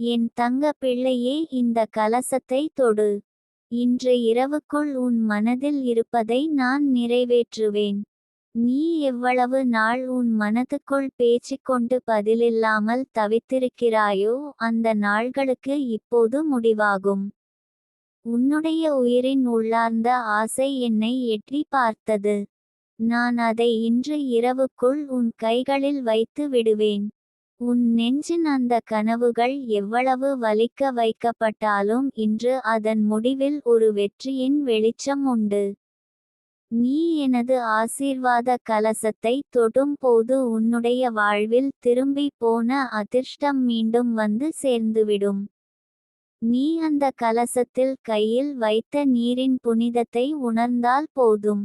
என் தங்க பிள்ளையே இந்த கலசத்தை தொடு. இன்று இரவுக்குள் உன் மனதில் இருப்பதை நான் நிறைவேற்றுவேன். நீ எவ்வளவு நாள் உன் மனதுக்குள் பேச்சிக்கொண்டு பதிலில்லாமல் தவித்திருக்கிறாயோ அந்த நாள்களுக்கு இப்போது முடிவாகும். உன்னுடைய உயிரின் உள்ளார்ந்த ஆசை என்னை எட்டி பார்த்தது. நான் அதை இன்று இரவுக்குள் உன் கைகளில் வைத்து விடுவேன். உன் நெஞ்சின் அந்த கனவுகள் எவ்வளவு வலிக்க வைக்கப்பட்டாலும் இன்று அதன் முடிவில் ஒரு வெற்றியின் வெளிச்சம் உண்டு. நீ எனது ஆசீர்வாத கலசத்தை தொடும் போது உன்னுடைய வாழ்வில் திரும்பி போன அதிர்ஷ்டம் மீண்டும் வந்து சேர்ந்துவிடும். நீ அந்த கலசத்தில் கையில் வைத்த நீரின் புனிதத்தை உணர்ந்தால் போதும்.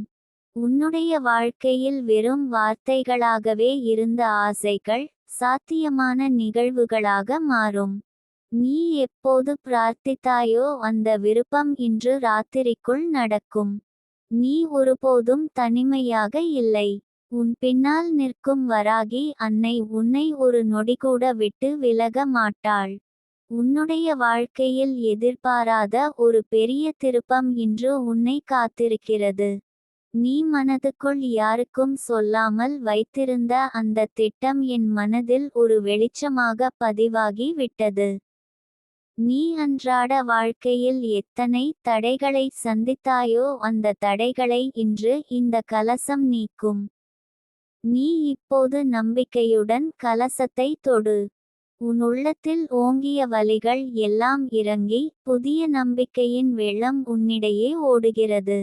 உன்னுடைய வாழ்க்கையில் வெறும் வார்த்தைகளாகவே இருந்த ஆசைகள் சாத்தியமான நிகழ்வுகளாக மாறும். நீ எப்போது பிரார்த்தித்தாயோ அந்த விருப்பம் இன்று ராத்திரிக்குள் நடக்கும். நீ ஒருபோதும் தனிமையாக இல்லை. உன் பின்னால் நிற்கும் வராகி அன்னை உன்னை ஒரு நொடிகூட விட்டு விலக மாட்டாள். உன்னுடைய வாழ்க்கையில் எதிர்பாராத ஒரு பெரிய திருப்பம் இன்று உன்னை காத்திருக்கிறது. நீ மனதுக்குள் யாருக்கும் சொல்லாமல் வைத்திருந்த அந்த திட்டம் என் மனதில் ஒரு வெளிச்சமாக பதிவாகி விட்டது. நீ அன்றாட வாழ்க்கையில் எத்தனை தடைகளை சந்தித்தாயோ அந்த தடைகளை இன்று இந்த கலசம் நீக்கும். நீ இப்போது நம்பிக்கையுடன் கலசத்தை தொடு. உன் உள்ளத்தில் ஓங்கிய வலிகள் எல்லாம் இறங்கி புதிய நம்பிக்கையின் வெள்ளம் உன்னிடையே ஓடுகிறது.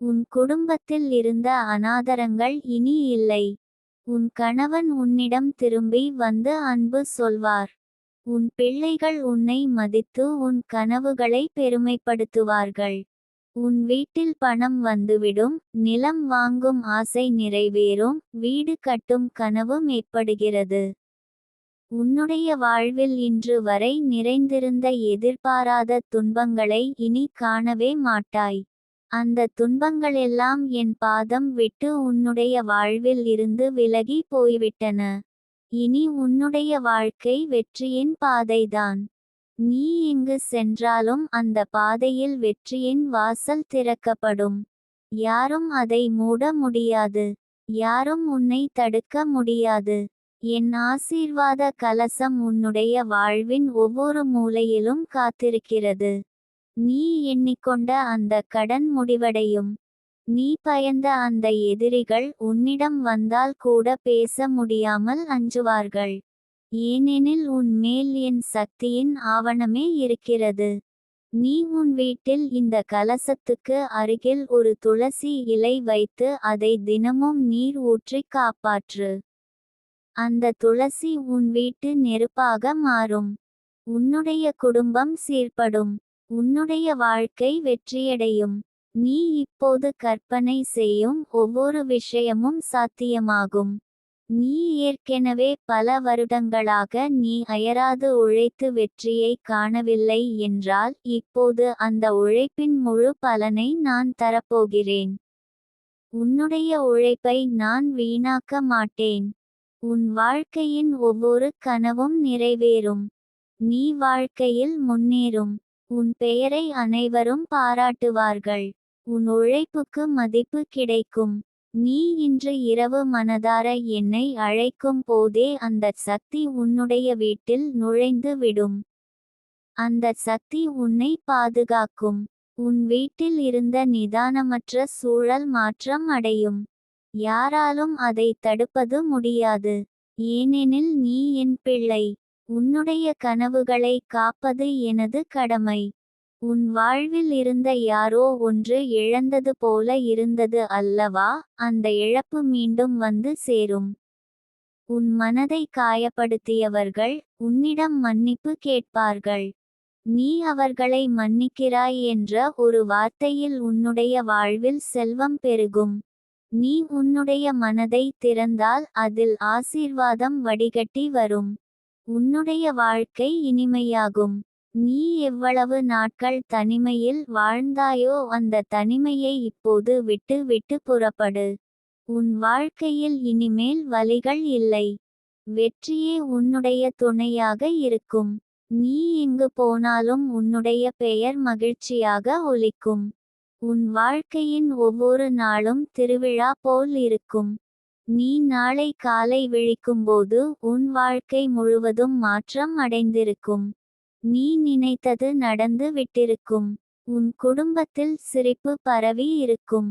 உன் குடும்பத்தில் இருந்த அனாதரங்கள் இனி இல்லை. உன் கணவன் உன்னிடம் திரும்பி வந்து அன்பு சொல்வார். உன் பிள்ளைகள் உன்னை மதித்து உன் கனவுகளை பெருமைப்படுத்துவார்கள். உன் வீட்டில் பணம் வந்துவிடும் நிலம் வாங்கும் ஆசை நிறைவேறும் வீடு கட்டும் கனவும் ஏற்படுகிறது. உன்னுடைய வாழ்வில் இன்று வரை நிறைந்திருந்த எதிர்பாராத துன்பங்களை இனி காணவே மாட்டாய். அந்த துன்பங்களெல்லாம் என் பாதம் விட்டு உன்னுடைய வாழ்வில் இருந்து விலகி போய்விட்டன. இனி உன்னுடைய வாழ்க்கை வெற்றியின் பாதைதான். நீ எங்கு சென்றாலும் அந்த பாதையில் வெற்றியின் வாசல் திறக்கப்படும். யாரும் அதை மூட முடியாது. யாரும் உன்னை தடுக்க முடியாது. என் ஆசீர்வாத கலசம் உன்னுடைய வாழ்வின் ஒவ்வொரு மூலையிலும் காத்திருக்கிறது. நீ எண்ணிக்கொண்ட அந்த கடன் முடிவடையும். நீ பயந்த அந்த எதிரிகள் உன்னிடம் வந்தால் கூட பேச முடியாமல் அஞ்சுவார்கள். ஏனெனில் உன் மேல் என் சக்தியின் ஆவணமே இருக்கிறது. நீ உன் வீட்டில் இந்த கலசத்துக்கு அருகில் ஒரு துளசி இலை வைத்து அதை தினமும் நீர் ஊற்றி காப்பாற்று. அந்த துளசி உன் வீட்டு நெருப்பாக மாறும். உன்னுடைய குடும்பம் சீர்படும். உன்னுடைய வாழ்க்கை வெற்றியடையும். நீ இப்போது கற்பனை செய்யும் ஒவ்வொரு விஷயமும் சாத்தியமாகும். நீ ஏற்கெனவே பல வருடங்களாக நீ அயராது உழைத்து வெற்றியை காணவில்லை என்றால் இப்போது அந்த உழைப்பின் முழு பலனை நான் தரப்போகிறேன். உன்னுடைய உழைப்பை நான் வீணாக்க மாட்டேன். உன் வாழ்க்கையின் ஒவ்வொரு கனவும் நிறைவேறும். நீ வாழ்க்கையில் முன்னேறும். உன் பெயரை அனைவரும் பாராட்டுவார்கள். உன் உழைப்புக்கு மதிப்பு கிடைக்கும். நீ இன்று இரவு மனதார என்னை அழைக்கும் போதே அந்த சக்தி உன்னுடைய வீட்டில் நுழைந்து விடும். அந்த சக்தி உன்னை பாதுகாக்கும். உன் வீட்டில் இருந்த நிதானமற்ற சூழல் மாற்றம் அடையும். யாராலும் அதை தடுப்பது முடியாது. ஏனெனில் நீ என் பிள்ளை. உன்னுடைய கனவுகளை காப்பது எனது கடமை. உன் வாழ்வில் இருந்த யாரோ ஒன்று இழந்தது போல இருந்தது அல்லவா? அந்த இழப்பு மீண்டும் வந்து சேரும். உன் மனதை காயப்படுத்தியவர்கள் உன்னிடம் மன்னிப்பு கேட்பார்கள். நீ அவர்களை மன்னிக்கிறாய் என்ற ஒரு வார்த்தையில் உன்னுடைய வாழ்வில் செல்வம் பெருகும். நீ உன்னுடைய மனதை திறந்தால் அதில் ஆசீர்வாதம் வடிகட்டி வரும். உன்னுடைய வாழ்க்கை இனிமையாகும். நீ எவ்வளவு நாட்கள் தனிமையில் வாழ்ந்தாயோ அந்த தனிமையை இப்போது விட்டு விட்டு புறப்படு. உன் வாழ்க்கையில் இனிமேல் வலிகள் இல்லை. வெற்றியே உன்னுடைய துணையாக இருக்கும். நீ எங்கு போனாலும் உன்னுடைய பெயர் மகிழ்ச்சியாக ஒலிக்கும். உன் வாழ்க்கையின் ஒவ்வொரு நாளும் திருவிழா போல் இருக்கும். நீ நாளை காலை விழிக்கும்போது உன் வாழ்க்கை முழுவதும் மாற்றம் அடைந்திருக்கும். நீ நினைத்தது நடந்து விட்டிருக்கும். உன் குடும்பத்தில் சிரிப்பு பரவி இருக்கும்.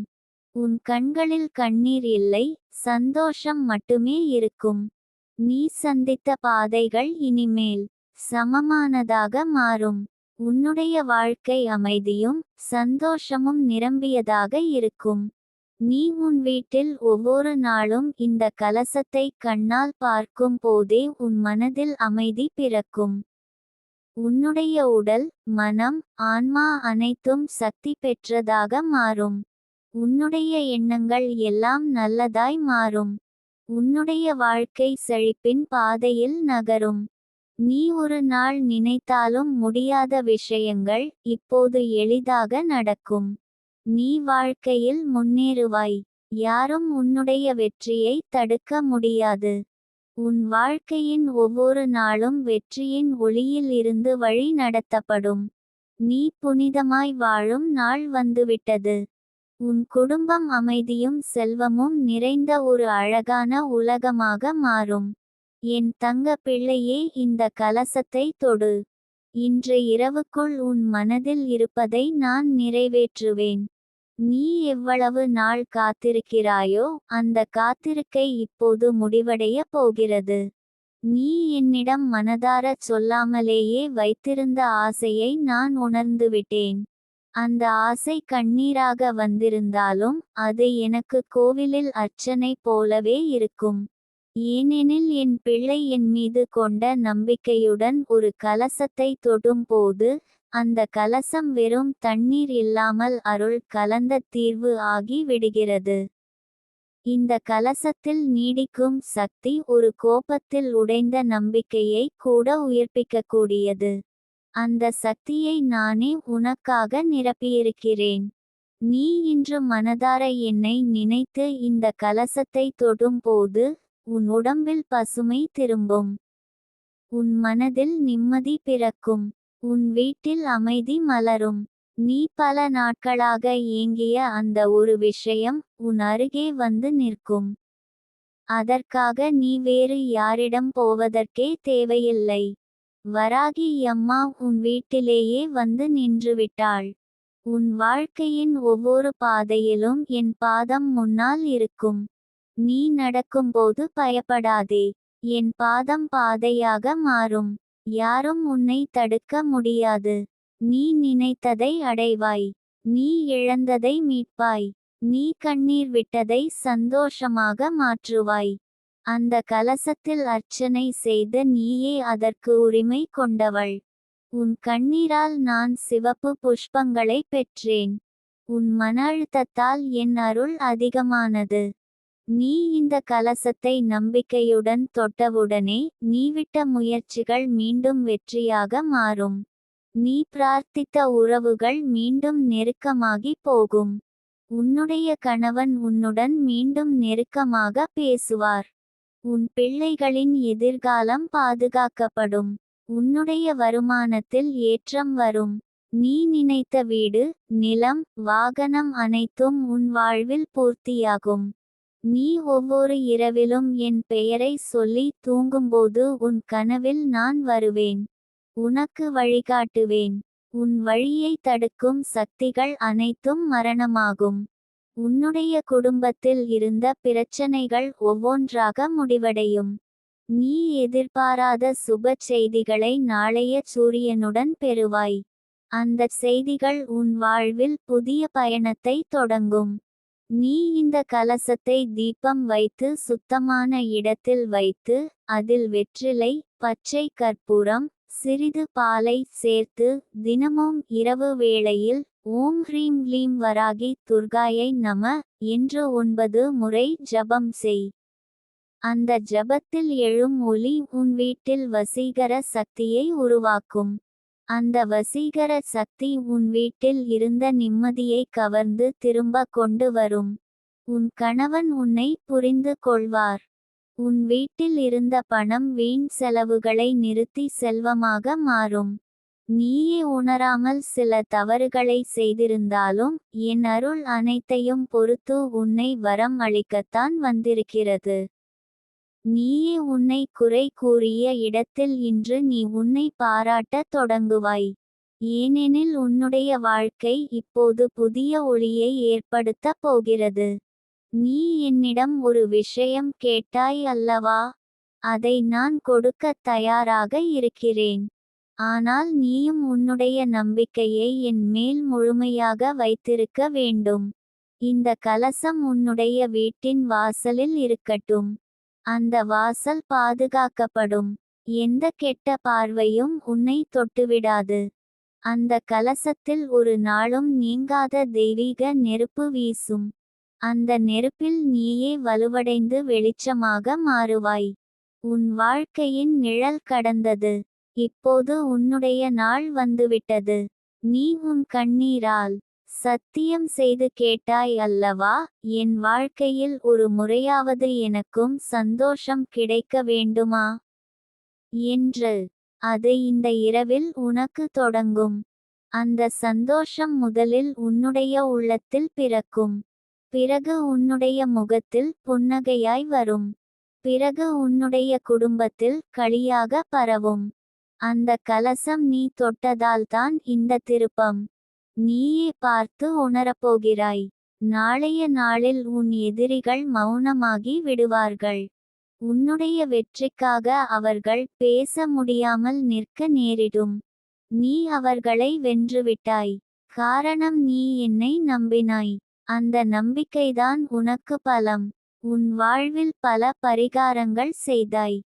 உன் கண்களில் கண்ணீர் இல்லை சந்தோஷம் மட்டுமே இருக்கும். நீ சந்தித்த பாதைகள் இனிமேல் சமமானதாக மாறும். உன்னுடைய வாழ்க்கை அமைதியும் சந்தோஷமும் நிரம்பியதாக இருக்கும். நீ உன் வீட்டில் ஒவ்வொரு நாளும் இந்த கலசத்தை கண்ணால் பார்க்கும் போதே உன் மனதில் அமைதி பிறக்கும். உன்னுடைய உடல் மனம் ஆன்மா அனைத்தும் சக்தி பெற்றதாக மாறும். உன்னுடைய எண்ணங்கள் எல்லாம் நல்லதாய் மாறும். உன்னுடைய வாழ்க்கை செழிப்பின் பாதையில் நகரும். நீ ஒரு நாள் நினைத்தாலும் முடியாத விஷயங்கள் இப்போது எளிதாக நடக்கும். நீ வாழ்க்கையில் முன்னேறுவாய். யாரும் உன்னுடைய வெற்றியை தடுக்க முடியாது. உன் வாழ்க்கையின் ஒவ்வொரு நாளும் வெற்றியின் ஒளியில் இருந்து வழி நடத்தப்படும். நீ புனிதமாய் வாழும் நாள் வந்துவிட்டது. உன் குடும்பம் அமைதியும் செல்வமும் நிறைந்த ஒரு அழகான உலகமாக மாறும். என் தங்க பிள்ளையே இந்த கலசத்தை தொடு. இன்று இரவுக்குள் உன் மனதில் இருப்பதை நான் நிறைவேற்றுவேன். நீ எவ்வளவு நாள் காத்திருக்கிறாயோ அந்த காத்திருக்கை இப்போது முடிவடைய போகிறது. நீ என்னிடம் மனதாரச் சொல்லாமலேயே வைத்திருந்த ஆசையை நான் உணர்ந்துவிட்டேன் அந்த ஆசை கண்ணீராக வந்திருந்தாலும் அது எனக்கு கோவிலில் அர்ச்சனை போலவே இருக்கும். ஏனெனில் என் பிள்ளை என் மீது கொண்ட நம்பிக்கையுடன் ஒரு கலசத்தை தொடும்போது அந்த கலசம் வெறும் தண்ணீர் இல்லாமல் அருள் கலந்த தீர்வு ஆகி விடுகிறது. இந்த கலசத்தில் நீடிக்கும் சக்தி ஒரு கோபத்தில் உடைந்த நம்பிக்கையை கூட உயிர்ப்பிக்கக்கூடியது. அந்த சக்தியை நானே உனக்காக நிரப்பியிருக்கிறேன். நீ இன்று மனதார என்னை நினைத்து இந்த கலசத்தை தொடும்போது உன் உடம்பில் பசுமை திரும்பும். உன் மனதில் நிம்மதி பிறக்கும். உன் வீட்டில் அமைதி மலரும். நீ பல நாட்களாக ஏங்கிய அந்த ஒரு விஷயம் உன் அருகே வந்து நிற்கும். அதற்காக நீ வேறு யாரிடம் போவதற்கே தேவையில்லை. வராகி அம்மா உன் வீட்டிலேயே வந்து நின்றுவிட்டாள் உன் வாழ்க்கையின் ஒவ்வொரு பாதையிலும் என் பாதம் முன்னால் இருக்கும். நீ நடக்கும்போது பயப்படாதே. என் பாதம் பாதையாக மாறும். யாரும் உன்னை தடுக்க முடியாது. நீ நினைத்ததை அடைவாய். நீ இழந்ததை மீட்பாய். நீ கண்ணீர் விட்டதை சந்தோஷமாக மாற்றுவாய். அந்த கலசத்தில் அர்ச்சனை செய்த நீயே அதற்கு உரிமை கொண்டவள். உன் கண்ணீரால் நான் சிவப்பு புஷ்பங்களை பெற்றேன். உன் மன அழுத்தத்தால் என் அருள் அதிகமானது. நீ இந்த கலசத்தை நம்பிக்கையுடன் தொட்டவுடனே நீ விட்ட முயற்சிகள் மீண்டும் வெற்றியாக மாறும். நீ பிரார்த்தித்த உறவுகள் மீண்டும் நெருக்கமாகி போகும். உன்னுடைய கணவன் உன்னுடன் மீண்டும் நெருக்கமாக பேசுவார். உன் பிள்ளைகளின் எதிர்காலம் பாதுகாக்கப்படும். உன்னுடைய வருமானத்தில் ஏற்றம் வரும். நீ நினைத்த வீடு நிலம் வாகனம் அனைத்தும் உன் வாழ்வில் பூர்த்தியாகும். நீ ஒவ்வொரு இரவிலும் என் பெயரை சொல்லி தூங்கும்போது உன் கனவில் நான் வருவேன். உனக்கு வழிகாட்டுவேன். உன் வழியை தடுக்கும் சக்திகள் அனைத்தும் மரணமாகும். உன்னுடைய குடும்பத்தில் இருந்த பிரச்சனைகள் ஒவ்வொன்றாக முடிவடையும். நீ எதிர்பாராத சுப செய்திகளை நாளைய சூரியனுடன் பெறுவாய். அந்த செய்திகள் உன் வாழ்வில் புதிய பயணத்தை தொடங்கும். நீ இந்த கலசத்தை தீபம் வைத்து சுத்தமான இடத்தில் வைத்து அதில் வெற்றிலை பச்சை கற்பூரம் சிறிது பாலை சேர்த்து தினமும் இரவு வேளையில் ஓம் ஹ்ரீம் க்ளீம் வராகி துர்காயை நம என்று ஒன்பது முறை ஜபம் செய். அந்த ஜபத்தில் எழும் ஒலி உன் வீட்டில் வசீகர சக்தியை உருவாக்கும். அந்த வசீகர சக்தி உன் வீட்டில் இருந்த நிம்மதியை கவர்ந்து திரும்ப கொண்டு வரும். உன் கணவன் உன்னை புரிந்து கொள்வார். உன் வீட்டில் இருந்த பணம் வீண் செலவுகளை நிறுத்தி செல்வமாக மாறும். நீயே உணராமல் சில தவறுகளை செய்திருந்தாலும் என் அருள் அனைத்தையும் பொறுத்து உன்னை வரம் அளிக்கத்தான் வந்திருக்கிறது. நீயே உன்னை குறை கூறிய இடத்தில் இன்று நீ உன்னை பாராட்டத் தொடங்குவாய். ஏனெனில் உன்னுடைய வாழ்க்கை இப்போது புதிய ஒளியை ஏற்படுத்தப் போகிறது. நீ என்னிடம் ஒரு விஷயம் கேட்டாய் அல்லவா? அதை நான் கொடுக்கத் தயாராக இருக்கிறேன். ஆனால் நீயும் உன்னுடைய நம்பிக்கையை என் மேல் முழுமையாக வைத்திருக்க வேண்டும். இந்த கலசம் உன்னுடைய வீட்டின் வாசலில் இருக்கட்டும். அந்த வாசல் பாதுகாக்கப்படும். எந்த கெட்ட பார்வையும் உன்னை தொட்டுவிடாது. அந்த கலசத்தில் ஒரு நாளும் நீங்காத தெய்வீக நெருப்பு வீசும். அந்த நெருப்பில் நீயே வலுவடைந்து வெளிச்சமாக மாறுவாய். உன் வாழ்க்கையின் நிழல் கடந்தது. இப்போது உன்னுடைய நாள் வந்துவிட்டது. நீ உன் கண்ணீரால் சத்தியம் செய்து கேட்டாய் அல்லவா? என் வாழ்க்கையில் ஒரு முறையாவது எனக்கும் சந்தோஷம் கிடைக்க வேண்டுமா? என்று அது இந்த இரவில் உனக்கு தொடங்கும். அந்த சந்தோஷம் முதலில் உன்னுடைய உள்ளத்தில் பிறக்கும். பிறகு உன்னுடைய முகத்தில் புன்னகையாய் வரும். பிறகு உன்னுடைய குடும்பத்தில் களியாக பரவும். அந்த கலசம் நீ தொட்டதால்தான் இந்த திருப்பம். நீயே பார்த்து உணரப்போகிறாய் நாளைய நாளில் உன் எதிரிகள் மௌனமாகி விடுவார்கள். உன்னுடைய வெற்றிக்காக அவர்கள் பேச முடியாமல் நிற்க நேரிடும். நீ அவர்களை வென்றுவிட்டாய். காரணம் நீ என்னை நம்பினாய். அந்த நம்பிக்கைதான் உனக்கு பலம். உன் வாழ்வில் பல பரிகாரங்கள் செய்தாய்.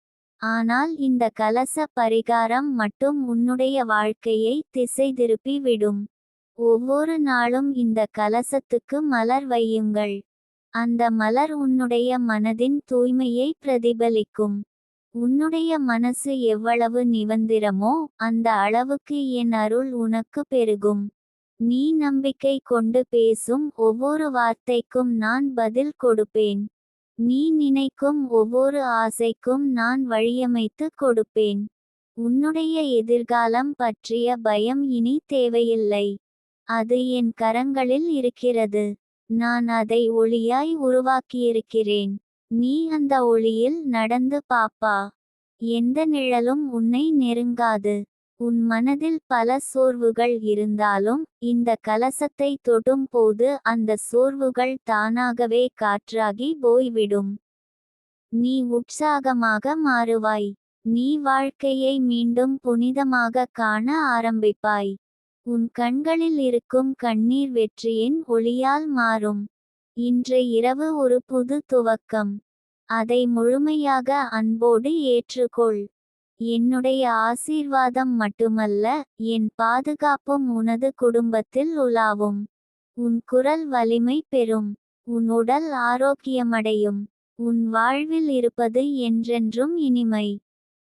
ஆனால் இந்த கலச பரிகாரம் மட்டும் உன்னுடைய வாழ்க்கையை திசை திருப்பி விடும். ஒவ்வொரு நாளும் இந்த கலசத்துக்கு மலர் வையுங்கள். அந்த மலர் உன்னுடைய மனதின் தூய்மையை பிரதிபலிக்கும். உன்னுடைய மனசு எவ்வளவு நிவந்திரமோ அந்த அளவுக்கு என் அருள் உனக்கு பெருகும். நீ நம்பிக்கை கொண்டு பேசும் ஒவ்வொரு வார்த்தைக்கும் நான் பதில் கொடுப்பேன். நீ நினைக்கும் ஒவ்வொரு ஆசைக்கும் நான் வழியமைத்து கொடுப்பேன். உன்னுடைய எதிர்காலம் பற்றிய பயம் இனி தேவையில்லை. அது என் கரங்களில் இருக்கிறது. நான் அதை ஒளியாய் உருவாக்கியிருக்கிறேன். நீ அந்த ஒளியில் நடந்து பாப்பா. எந்த நிழலும் உன்னை நெருங்காது. உன் மனதில் பல சோர்வுகள் இருந்தாலும் இந்த கலசத்தை தொடும் போது அந்த சோர்வுகள் தானாகவே காற்றாகி போய்விடும். நீ உற்சாகமாக மாறுவாய். நீ வாழ்க்கையை மீண்டும் புனிதமாக காண ஆரம்பிப்பாய். உன் கண்களில் இருக்கும் கண்ணீர் வெற்றியின் ஒளியால் மாறும். இன்று இரவு ஒரு புது துவக்கம். அதை முழுமையாக அன்போடு ஏற்றுக்கொள். என்னுடைய ஆசீர்வாதம் மட்டுமல்ல என் பாதுகாப்பும் உனது குடும்பத்தில் உலாவும். உன் குரல் வலிமை பெறும். உன் உடல் ஆரோக்கியமடையும். உன் வாழ்வில் இருப்பது என்றென்றும் இனிமை.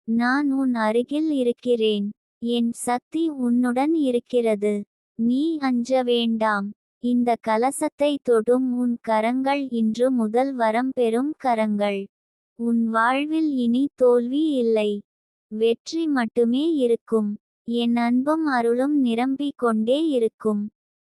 நான் உன் அருகில் இருக்கிறேன். என் சக்தி உன்னுடன் இருக்கிறது. நீ அஞ்ச வேண்டாம். இந்த கலசத்தை தொடும் உன் கரங்கள் இன்று முதல் வரம் பெறும் கரங்கள். உன் வாழ்வில் இனி தோல்வி இல்லை. வெற்றி மட்டுமே இருக்கும். என் அன்பும் அருளும் நிரம்பிக் கொண்டே இருக்கும்.